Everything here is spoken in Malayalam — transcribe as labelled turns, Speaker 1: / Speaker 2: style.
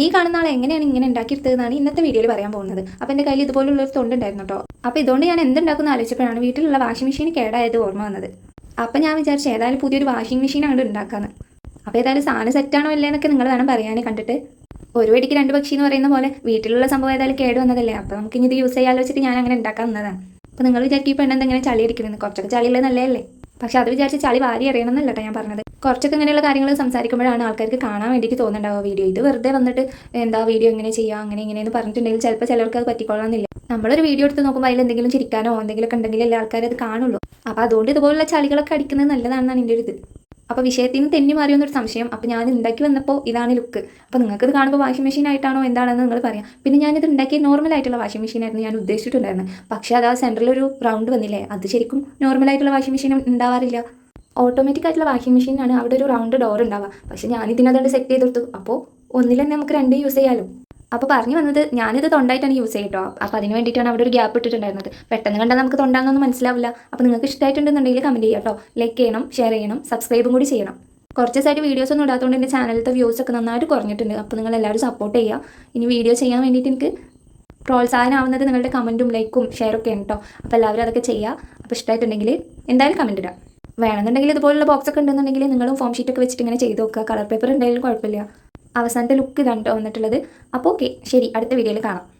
Speaker 1: ഈ കാണുന്ന ആൾ എങ്ങനെയാണ് ഇങ്ങനെ ഉണ്ടാക്കിയെടുത്തതെന്നാണ് ഇന്നത്തെ വീഡിയോയിൽ പറയാൻ പോകുന്നത്. അപ്പോൾ എന്റെ കയ്യിൽ ഇതുപോലുള്ള ഒരു തൊണ്ടുണ്ടായിരുന്നു കേട്ടോ അപ്പോൾ ഇതുകൊണ്ട് ഞാൻ എന്തുണ്ടാക്കുന്ന ആലോചിച്ചപ്പോഴാണ് വീട്ടിലുള്ള വാഷിംഗ് മെഷീൻ കേടായത് ഓർമ്മ വന്നത്. അപ്പോൾ ഞാൻ വിചാരിച്ചു ഏതായാലും പുതിയൊരു വാഷിംഗ് മെഷീൻ അങ്ങോട്ട് ഉണ്ടാക്കാന്ന്. അപ്പോൾ ഏതായാലും സാധനം സെറ്റാണോ അല്ലേ എന്നൊക്കെ നിങ്ങൾ വേണം പറയാൻ കണ്ടിട്ട്. ഒരു വെടിക്ക് രണ്ട് പക്ഷി എന്ന് പറയുന്ന പോലെ വീട്ടിലുള്ള സംഭവം ഏതായാലും കേട് വന്നതല്ലേ? അപ്പോൾ നമുക്ക് ഇനി ഇത് യൂസ് ചെയ്യാലോ വെച്ചിട്ട് ഞാൻ അങ്ങനെ ഉണ്ടാക്കാൻ വന്നതാണ്. അപ്പോൾ നിങ്ങൾ വിചാരിക്കും ഈ പെണ്ണെന്ത് ഇങ്ങനെ ചളി അടിക്കുന്നത് കുറച്ചൊക്കെ ചളിയുള്ളത് നല്ലതല്ലേ? പക്ഷെ അത് വിചാരിച്ച് ചളി വാരി അറിയണം എന്നല്ല ഞാൻ പറഞ്ഞത്. കുറച്ചൊക്കെ ഇങ്ങനെയുള്ള കാര്യങ്ങൾ സംസാരിക്കുമ്പോഴാണ് ആൾക്കാർക്ക് കാണാൻ വേണ്ടിയിട്ട് തോന്നുന്നുണ്ടാവുക വീഡിയോ. ഇത് വെറുതെ വന്നിട്ട് എന്താ വീഡിയോ എങ്ങനെ ചെയ്യാം അങ്ങനെ ഇങ്ങനെ ഇങ്ങനെയെന്ന് പറഞ്ഞിട്ടുണ്ടെങ്കിൽ ചിലപ്പോൾ ചിലർക്ക് അത് പറ്റിക്കൊള്ളണമെന്നില്ല. നമ്മളൊരു വീഡിയോ എടുത്ത് നോക്കുമ്പോൾ അതിൽ എന്തെങ്കിലും ചിരിക്കാനോ എന്തെങ്കിലുമൊക്കെ ഉണ്ടെങ്കിൽ എല്ലാ ആൾക്കാരും അത് കാണുള്ളൂ. അപ്പോൾ അതുകൊണ്ട് ഇതുപോലുള്ള ചളികളൊക്കെ അടിക്കുന്നത് നല്ലതാണെന്നാണ് എന്റെ ഒരു ഇത്. അപ്പോൾ വിഷയത്തിൽ നിന്ന് തെന്നി മാറിയെന്നൊരു സംശയം. അപ്പോൾ ഞാൻ ഉണ്ടാക്കി വന്നപ്പോൾ ഇതാണ് ലുക്ക് അപ്പോൾ നിങ്ങൾക്ക് ഇത് കാണുമ്പോൾ വാഷിംഗ് മെഷീൻ ആയിട്ടാണോ എന്താണെന്ന് നിങ്ങൾ പറയാം. പിന്നെ ഞാനിത് ഉണ്ടാക്കിയ നോർമൽ ആയിട്ടുള്ള വാഷിംഗ് മെഷീൻ ആയിരുന്നു ഞാൻ ഉദ്ദേശിച്ചിട്ടുണ്ടായിരുന്നത് പക്ഷേ അത് ആ സെന്ററിൽ ഒരു റൗണ്ട് വന്നില്ലേ അത് ശരിക്കും നോർമൽ ആയിട്ടുള്ള വാഷിംഗ് മെഷീൻ ഉണ്ടാവാറില്ല ഓട്ടോമാറ്റിക് ആയിട്ടുള്ള വാഷിംഗ് മെഷീനാണ് അവിടെ ഒരു റൗണ്ട് ഡോർ ഉണ്ടാവുക പക്ഷേ ഇതിനകത്ത് സെറ്റ് ചെയ്തെടുത്തു അപ്പോൾ ഒന്നിൽ തന്നെ നമുക്ക് രണ്ട് യൂസ് ചെയ്യാമല്ലോ അപ്പോൾ പറഞ്ഞു വന്നത് ഞാനിത് തൊണ്ടായിട്ടാണ് യൂസ് ചെയ്യട്ടോ അപ്പോൾ അതിന് വേണ്ടിയിട്ടാണ് അവിടെ ഒരു ഗ്യാപ്പ് ഇട്ടിട്ടുണ്ടായിരുന്നത്. പെട്ടെന്ന് കണ്ടാൽ നമുക്ക് തൊണ്ടാന്നൊന്നും മനസ്സിലാവില്ല. അപ്പോൾ നിങ്ങൾക്ക് ഇഷ്ടമായിട്ടുണ്ടെന്നുണ്ടെങ്കിൽ കമന്റ് ചെയ്യാം കേട്ടോ ലൈക്ക് ചെയ്യണം ഷെയർ ചെയ്യണം സബ്സ്ക്രൈബും കൂടി ചെയ്യണം. കുറച്ച് ദിവസമായിട്ട് വീഡിയോസ് ഒന്നും ഇടാത്തതുകൊണ്ട് എന്റെ ചാനലിലത്തെ വ്യൂസ് ഒക്കെ നന്നായിട്ട് കുറഞ്ഞിട്ടുണ്ട്. അപ്പോൾ നിങ്ങൾ എല്ലാവരും സപ്പോർട്ട് ചെയ്യുക. ഇനി വീഡിയോ ചെയ്യാൻ വേണ്ടിയിട്ട് എനിക്ക് പ്രോത്സാഹനമാവുന്നത് നിങ്ങളുടെ കമന്റും ലൈക്കും ഷെയറൊക്കെ ഉണ്ട് കേട്ടോ അപ്പോൾ എല്ലാവരും അതൊക്കെ ചെയ്യുക. അപ്പോൾ ഇഷ്ടമായിട്ടുണ്ടെങ്കിൽ എന്തായാലും കമന്റ് ഇടാം വേണമെന്നുണ്ടെങ്കിൽ ഇതുപോലുള്ള ബോക്സ് ഒക്കെ ഉണ്ടെന്നുണ്ടെങ്കിൽ നിങ്ങളും ഫോം ഷീറ്റ് ഒക്കെ വെച്ചിട്ട് ഇങ്ങനെ ചെയ്ത് നോക്കുക. കളർ പേപ്പർ ഉണ്ടെങ്കിലും കുഴപ്പമില്ല. അവസാനത്തെ ലുക്ക് കേട്ടോ വന്നിട്ടുള്ളത്. അപ്പോൾ ഓക്കെ ശരി അടുത്ത വീഡിയോയിൽ കാണാം.